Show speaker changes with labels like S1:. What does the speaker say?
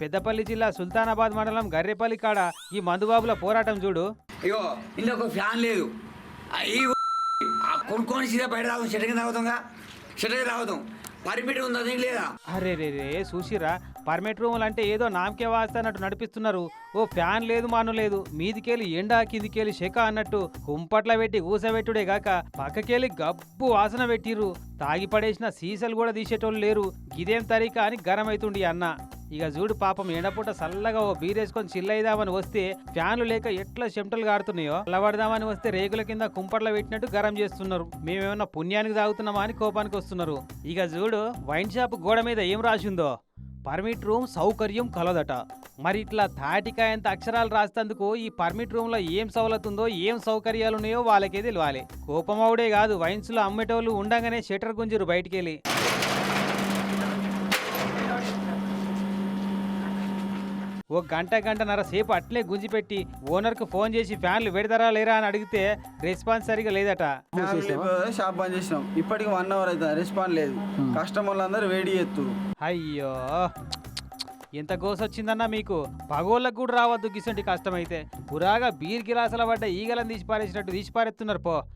S1: పెద్దపల్లి జిల్లా సుల్తానాబాద్ మండలం గర్రెపల్లి కాడ ఈ మందుబాబుల పోరాటం చూడు.
S2: ఒక ఫ్యాన్ లేదు. కొనుక్కొని సీదా బయట చెట్టు కింద చెట్టు కింద ఉందా దీనికి లేదా?
S1: అరే రే రే చూసిరా పర్మిట్ రూములు అంటే ఏదో నామకే వాస్తా అన్నట్టు నడిపిస్తున్నారు. ఓ ఫ్యాన్ లేదు మాను లేదు. మీదికెళ్ళి ఎండా కిందికెళ్ళి శక అన్నట్టు కుంపట్ల పెట్టి ఊసబెట్టుడే గాక పక్కకెళ్ళి గబ్బు వాసన పెట్టిర్రు. తాగి పడేసిన సీసలు కూడా తీసేటోళ్ళు లేరు. గిదేం తరీకా అని గరం అవుతుండి అన్న. ఇక చూడు పాపం ఎండపూట చల్లగా ఓ బీరేసుకొని చిల్లయిదామని వస్తే ఫ్యాన్లు లేక ఎట్లా చెమటలు గారుతున్నాయో? అల్లబడదామని వస్తే రేకుల కింద కుంపట్ల పెట్టినట్టు గరం చేస్తున్నారు. మేమేమన్నా పుణ్యానికి తాగుతున్నామా అని కోపానికి వస్తున్నారు. ఇక చూడు వైన్ షాప్ గోడ మీద ఏం రాసిందో? పర్మిట్ రూమ్ సౌకర్యం కలదట. మరి ఇట్లా తాటికాయంత అక్షరాలు రాస్తందుకు ఈ పర్మిట్ రూమ్లో ఏం సవలత్ ఉందో ఏం సౌకర్యాలు ఉన్నాయో వాళ్ళకే తెలియాలి కోపమవుడే కాదు వైన్స్లో అమ్మేటోళ్ళు ఉండగానే షటర్ బయటికి బయటికెళ్ళి. ఓ గంట గంటన్నర సేపు అట్లే గుంజిపెట్టి ఓనర్కు ఫోన్ చేసి ఫ్యాన్లు పెడతారా లేరా అని అడిగితే రెస్పాన్స్ సరిగా లేదట.
S3: షాప్ బంద్ చేసినాం. ఇప్పటికి వన్ అవర్ అవుతుంది రెస్పాండ్ లేదు. కస్టమర్లు అందరూ వేడి చేస్తున్నారు
S1: అయ్యో! ఎంత గోసొచ్చిందన్నా మీకు? పగోళ్ళకు కూడా రావద్దు గిసంటి కష్టమైతే. పురాగా బీర్ గిలాసుల పడ్డ ఈగలను తీసి పారేసినట్టు తీసి పారేస్తున్నారు పో.